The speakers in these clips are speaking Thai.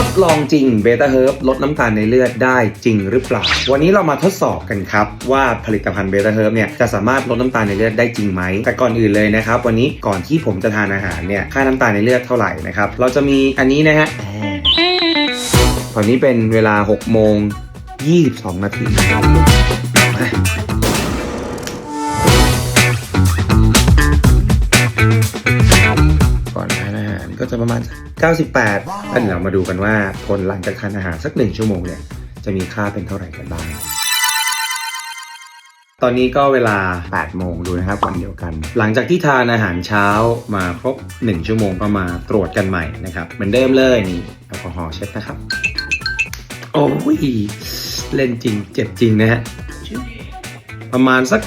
ทดลองจริงเบต้าเฮิร์บลดน้ำตาลในเลือดได้จริงหรือเปล่า วันนี้เรามาทดสอบกันครับ ว่าผลิตภัณฑ์เบต้าเฮิร์บเนี่ยจะสามารถลดน้ำตาลในเลือดได้จริงไหม แต่ก่อนอื่นเลยนะครับ วันนี้ก่อนที่ผมจะทานอาหารเนี่ยค่าน้ำตาลในเลือดเท่าไหร่นะครับ เราจะมีอันนี้นะฮะตอนนี้เป็นเวลา6โมง22 นาที ก็จะประมาณ 98แล้วเดี๋ยวเรามาดูกันว่าผลหลังจากทานอาหารสักหนึ่งชั่วโมงเนี่ยจะมีค่าเป็นเท่าไหร่กันบ้าง ตอนนี้ก็เวลา 8 โมงดูนะครับวันเดียวกัน หลังจากที่ทานอาหารเช้ามาครบ 1 ชั่วโมงก็มาตรวจกันใหม่นะครับเหมือนเดิมเลยนี่แอลกอฮอล์เช็ดนะครับ โอ้ยเล่นจริงเจ็บจริงนะฮะ ประมาณสัก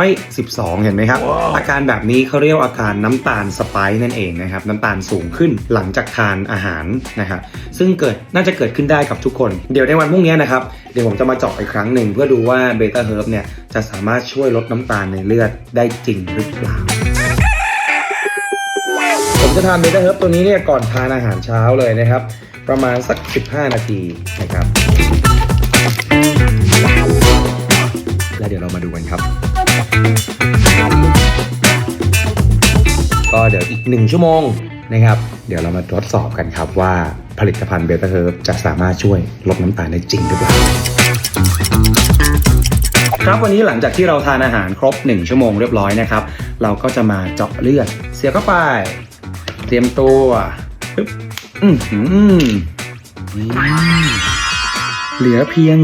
112 เห็นไหมครับอาการแบบนี้เขาเรียกว่าอาการน้ำตาลสไปค์นั่นเองนะครับ น้ำตาลสูงขึ้นหลังจากทานอาหารนะครับซึ่งเกิดน่าจะเกิดขึ้นได้กับทุกคน เดี๋ยวในวันพรุ่งนี้นะครับ เดี๋ยวผมจะมาเจาะอีกครั้งหนึ่ง เพื่อดูว่าเบต้าเฮิร์บเนี่ยจะสามารถช่วยลดน้ำตาลในเลือดได้จริงหรือเปล่าผมจะทานเบต้าเฮิร์บตัวนี้เนี่ยก่อนทานอาหารเช้าเลยนะครับ ประมาณสัก 15 นาทีนะครับ ก็เดี๋ยวอีกหนึ่งชั่วโมงนะครับ เดี๋ยวเรามาทดสอบกันครับว่าผลิตภัณฑ์เบต้าเฮิร์บจะสามารถช่วยลดน้ำตาลได้จริงหรือเปล่าครับวันนี้หลังจากที่เราทานอาหารครบ 1 ชั่วโมงเรียบร้อยนะครับ เราก็จะมาเจาะเลือด เสียเข้าไป เตรียมตัวปึ๊บอือหือ เหลือเพียง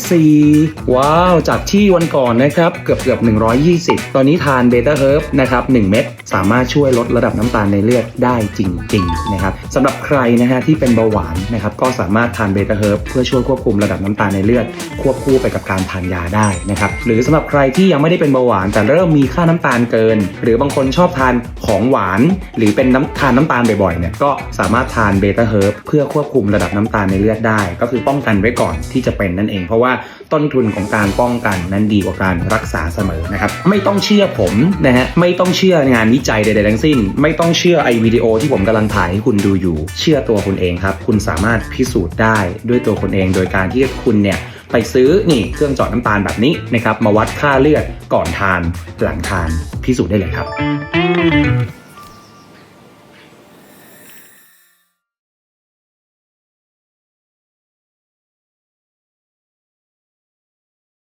104 ว้าว จากที่วันก่อนนะครับ เกือบเกือบ120 ตอนนี้ทานเบต้าเฮิร์บนะครับ 1 เม็ดสามารถช่วยลดระดับน้ำตาลในเลือดได้จริง ๆ นะครับสำหรับใครนะฮะที่เป็นเบาหวานนะครับ ก็สามารถทานเบต้าเฮิร์บเพื่อช่วยควบคุมระดับน้ำตาลในเลือด ควบคู่ไปกับการทานยาได้นะครับ หรือสำหรับใครที่ยังไม่ได้เป็นเบาหวาน แต่เริ่มมีค่าน้ำตาลเกิน หรือบางคนชอบทานของหวาน หรือเป็นน้ำทานน้ำตาลบ่อยๆเนี่ยก็สามารถทานเบต้าเฮิร์บเพื่อควบคุมระดับน้ำตาลในเลือดได้ ก็คือป้องกันไว้ก่อนที่จะเป็นนั่นเอง เพราะว่าต้นทุนของการป้องกันนั้นดีกว่าการรักษาเสมอนะครับไม่ต้องเชื่อผมนะฮะไม่ต้องเชื่องานวิจัยใดๆทั้งสิ้น ไม่ต้องเชื่อไอวิดีโอที่ผมกำลังถ่ายให้คุณดูอยู่ เชื่อตัวคุณเองครับ คุณสามารถพิสูจน์ได้ด้วยตัวคุณเองโดยการที่คุณเนี่ยไปซื้อนี่เครื่องเจาะน้ำตาลแบบนี้นะครับมาวัดค่าเลือดก่อนทานหลังทานพิสูจน์ได้เลยครับ